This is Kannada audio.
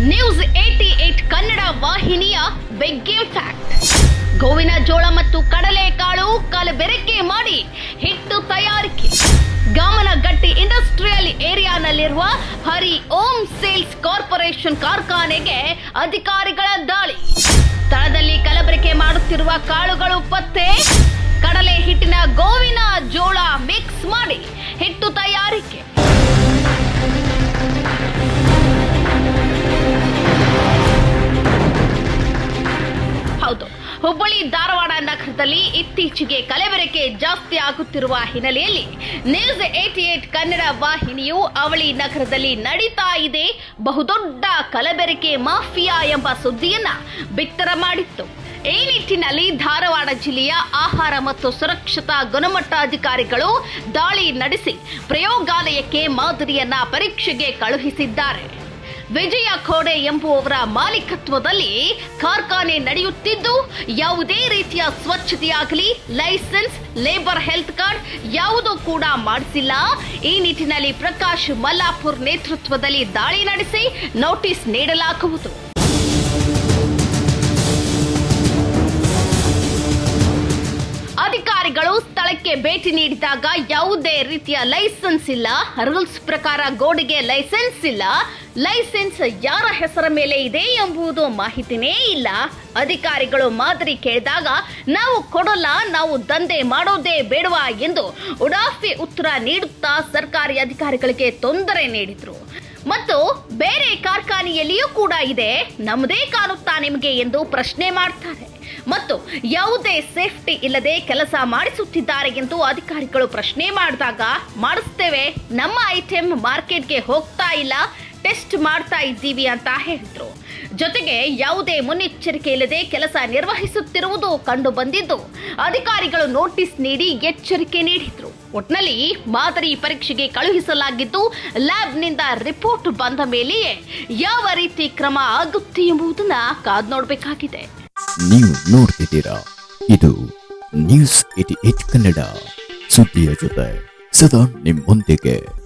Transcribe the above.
ನ್ಯೂಸ್ ಏಟಿ ಏಟ್ ಕನ್ನಡ ವಾಹಿನಿಯ ಬೆಗ್ಗೆ ಫ್ಯಾಕ್ಟ್. ಗೋವಿನ ಜೋಳ ಮತ್ತು ಕಡಲೆಕಾಳು ಕಲಬೆರಕೆ ಮಾಡಿ ಹಿಟ್ಟು ತಯಾರಿಕೆ. ಗಾಮನಗಟ್ಟಿ ಇಂಡಸ್ಟ್ರಿಯಲ್ ಏರಿಯಾನಲ್ಲಿರುವ ಹರಿ ಓಂ ಸೇಲ್ಸ್ ಕಾರ್ಪೊರೇಷನ್ ಕಾರ್ಖಾನೆಗೆ ಅಧಿಕಾರಿಗಳ ದಾಳಿ. ಸ್ಥಳದಲ್ಲಿ ಕಲಬೆರಕೆ ಮಾಡುತ್ತಿರುವ ಕಾಳುಗಳು ಪತ್ತೆ ಹುಬ್ಬಳ್ಳಿ ಧಾರವಾಡ ನಗರದಲ್ಲಿ ಇತ್ತೀಚೆಗೆ ಕಲಬೆರಕೆ ಜಾಸ್ತಿ ಆಗುತ್ತಿರುವ ಹಿನ್ನೆಲೆಯಲ್ಲಿ ನ್ಯೂಸ್ ಏಟಿ ಏಟ್ ಕನ್ನಡ ವಾಹಿನಿಯು ಅವಳಿ ನಗರದಲ್ಲಿ ನಡೀತಾ ಇದೆ ಬಹುದೊಡ್ಡ ಕಲಬೆರಕೆ ಮಾಫಿಯಾ ಎಂಬ ಸುದ್ದಿಯನ್ನ ಬಿತ್ತರ ಮಾಡಿತ್ತು. ಈ ನಿಟ್ಟಿನಲ್ಲಿ ಧಾರವಾಡ ಜಿಲ್ಲೆಯ ಆಹಾರ ಮತ್ತು ಸುರಕ್ಷತಾ ಗುಣಮಟ್ಟಾಧಿಕಾರಿಗಳು ದಾಳಿ ನಡೆಸಿ ಪ್ರಯೋಗಾಲಯಕ್ಕೆ ಮಾದರಿಯನ್ನ ಪರೀಕ್ಷೆಗೆ ಕಳುಹಿಸಿದ್ದಾರೆ. ವಿಜಯ ಖೋಡೆ ಎಂಬುವವರ ಮಾಲೀಕತ್ವದಲ್ಲಿ ಕಾರ್ಖಾನೆ ನಡೆಯುತ್ತಿದ್ದು, ಯಾವುದೇ ರೀತಿಯ ಸ್ವಚ್ಛತೆಯಾಗಲಿ, ಲೈಸೆನ್ಸ್, ಲೇಬರ್ ಹೆಲ್ತ್ ಕಾರ್ಡ್ ಯಾವುದೂ ಕೂಡ ಮಾಡಿಸಿಲ್ಲ. ಈ ನಿಟ್ಟಿನಲ್ಲಿ ಪ್ರಕಾಶ್ ಮಲ್ಲಾಪುರ್ ನೇತೃತ್ವದಲ್ಲಿ ದಾಳಿ ನಡೆಸಿ ನೋಟಿಸ್ ನೀಡಲಾಗುವುದು. ಸ್ಥಳಕ್ಕೆ ಭೇಟಿ ನೀಡಿದಾಗ ಯಾವುದೇ ರೀತಿಯ ಲೈಸೆನ್ಸ್ ಇಲ್ಲ. ರೂಲ್ಸ್ ಪ್ರಕಾರ ಗೋಡೆಗೆ ಲೈಸೆನ್ಸ್ ಇಲ್ಲ. ಲೈಸೆನ್ಸ್ ಯಾರ ಹೆಸರ ಮೇಲೆ ಇದೆ ಎಂಬುದು ಮಾಹಿತಿನೇ ಇಲ್ಲ. ಅಧಿಕಾರಿಗಳು ಮಾದರಿ ಕೇಳಿದಾಗ, ನಾವು ಕೊಡಲ್ಲ, ನಾವು ದಂಧೆ ಮಾಡೋದೇ ಬೇಡವಾ ಎಂದು ಉಡಾಫಿ ಉತ್ತರ ನೀಡುತ್ತಾ ಸರ್ಕಾರಿ ಅಧಿಕಾರಿಗಳಿಗೆ ತೊಂದರೆ ನೀಡಿದ್ರು. ಮತ್ತು ಬೇರೆ ಕಾರ್ಖಾನೆಯಲ್ಲಿಯೂ ಕೂಡ ಇದೆ. ನಮ್ಮದೇ ಕಾಣುತ್ತಾ ನಿಮಗೆ ಎಂದು ಪ್ರಶ್ನೆ ಮಾಡ್ತಾರೆ. ಮತ್ತು ಯಾವುದೇ ಸೇಫ್ಟಿ ಇಲ್ಲದೆ ಕೆಲಸ ಮಾಡಿಸುತ್ತಿದ್ದಾರೆ ಎಂದು ಅಧಿಕಾರಿಗಳು ಪ್ರಶ್ನೆ ಮಾಡಿದಾಗ, ಮಾಡಿಸ್ತೇವೆ, ನಮ್ಮ ಐಟೆಂ ಮಾರ್ಕೆಟ್ಗೆ ಹೋಗ್ತಾ ಇಲ್ಲ, ಟೆಸ್ಟ್ ಮಾಡ್ತಾ ಇದ್ದೀವಿ ಅಂತ ಹೇಳಿದ್ರು. ಜೊತೆಗೆ ಯಾವುದೇ ಮುನ್ನೆಚ್ಚರಿಕೆ ಇಲ್ಲದೆ ಕೆಲಸ ನಿರ್ವಹಿಸುತ್ತಿರುವುದು ಕಂಡು ಬಂದಿದ್ದು ಅಧಿಕಾರಿಗಳು ನೋಟಿಸ್ ನೀಡಿ ಎಚ್ಚರಿಕೆ ನೀಡಿದ್ರು. ಒಟ್ನಲ್ಲಿ ಮಾದರಿ ಪರೀಕ್ಷೆಗೆ ಕಳುಹಿಸಲಾಗಿದ್ದು ಲ್ಯಾಬ್ನಿಂದ ರಿಪೋರ್ಟ್ ಬಂದ ಮೇಲೆಯೇ ಯಾವ ರೀತಿ ಕ್ರಮ ಆಗುತ್ತೆ ಎಂಬುದನ್ನ ಕಾದ್ ನೋಡಬೇಕಾಗಿದೆ. ನೀವು ನೋಡ್ತಿದ್ದೀರಾ? ಇದು ನ್ಯೂಸ್ ಏಟಿ ಕನ್ನಡ. ಸುದ್ದಿಯ ಜೊತೆ ಸದಾ ನಿಮ್ಮೊಂದಿಗೆ.